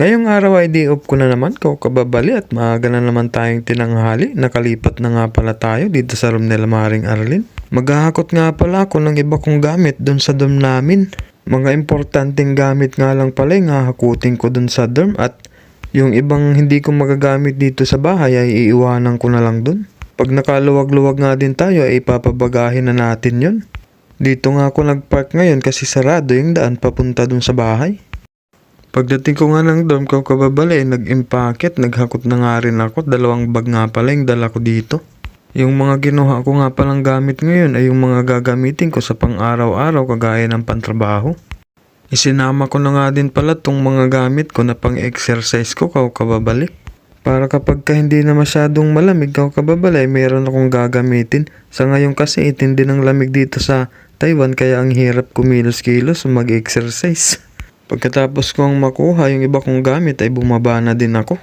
Ngayong araw ay day off ko na naman, ko kababali at maaga na naman tayong tinanghali. Nakalipat na nga pala tayo dito sa room nila Maring Arlene. Maghahakot nga pala ako ng iba kong gamit doon sa dorm namin. Mga importanteng gamit nga lang pala yung hahakutin ko doon sa dorm at yung ibang hindi ko magagamit dito sa bahay ay iiwanan ko na lang doon. Pag nakaluwag-luwag nga din tayo ay ipapabagahin na natin yon. Dito nga ako nagpark ngayon kasi sarado yung daan papunta doon sa bahay. Pagdating ko nga ng dorm ko kababali, nag-impacket, naghakot na nga rin ako. Dalawang bag nga pala yung dala ko dito. Yung mga kinuha ko nga palang gamit ngayon ay yung mga gagamitin ko sa pang-araw-araw kagaya ng pantrabaho. Isinama ko na nga din pala tong mga gamit ko na pang-exercise ko kaw kababalik. Para kapag ka hindi na masyadong malamig kaw kababalay, meron akong gagamitin. Sa ngayon kasi itindi ng lamig dito sa Taiwan kaya ang hirap kumilos-kilos mag-exercise. Pagkatapos kong makuha yung iba kong gamit ay bumaba na din ako.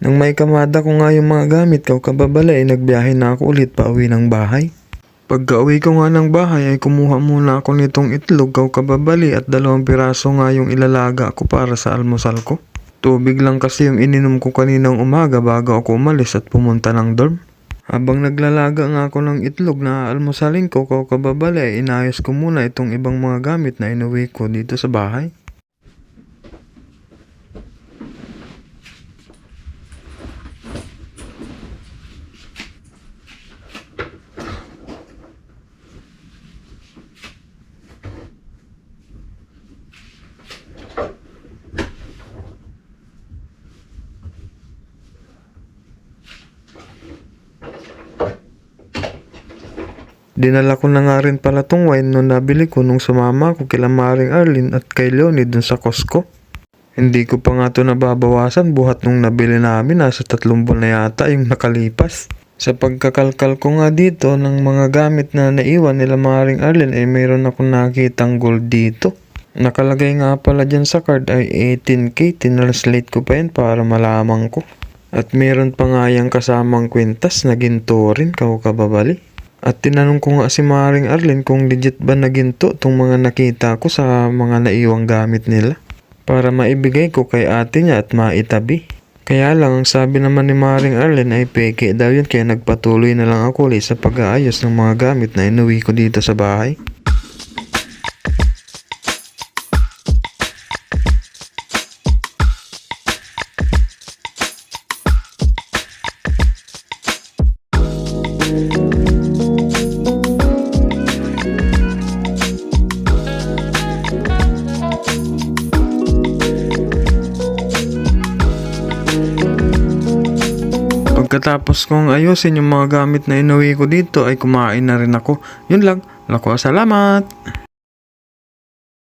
Nang may kamada ko nga yung mga gamit ko kababala ay nagbiyahe na ako ulit pa uwi ng bahay. Pagka uwi ko nga ng bahay ay kumuha muna ako nitong itlog kaw kababali at dalawang piraso nga yung ilalaga ko para sa almusal ko. Tubig lang kasi yung ininom ko kaninang umaga bago ako umalis at pumunta ng dorm. Habang naglalaga nga ako ng itlog na almusalin ko kaw kababali ay inayos ko muna itong ibang mga gamit na inuwi ko dito sa bahay. Dinala ko na nga rin pala tong wine nung nabili ko nung sumama ko kila Maring Arlene at kay Leonie dun sa Costco. Hindi ko pa nga to nababawasan buhat nung nabili namin nasa tatlong buwan na yata yung nakalipas. Sa pagkakalkal ko nga dito ng mga gamit na naiwan nila Maring Arlene ay mayroon akong nakitang gold dito. Nakalagay nga pala dyan sa card ay 18k, tinranslate ko pa yun para malaman ko. At meron pa nga yung kasamang kwintas na ginto rin, kaw kababali. At tinanong ko nga si Maring Arlene kung legit ba na ginto tong mga nakita ko sa mga naiwang gamit nila. Para maibigay ko kay ate niya at maitabi. Kaya lang, ang sabi naman ni Maring Arlene ay peke daw yun kaya nagpatuloy na lang ako ulit sa pag-aayos ng mga gamit na inuwi ko dito sa bahay. Pagkatapos kong ayusin yung mga gamit na inuwi ko dito ay kumain na rin ako. Yun lang. Lako, salamat!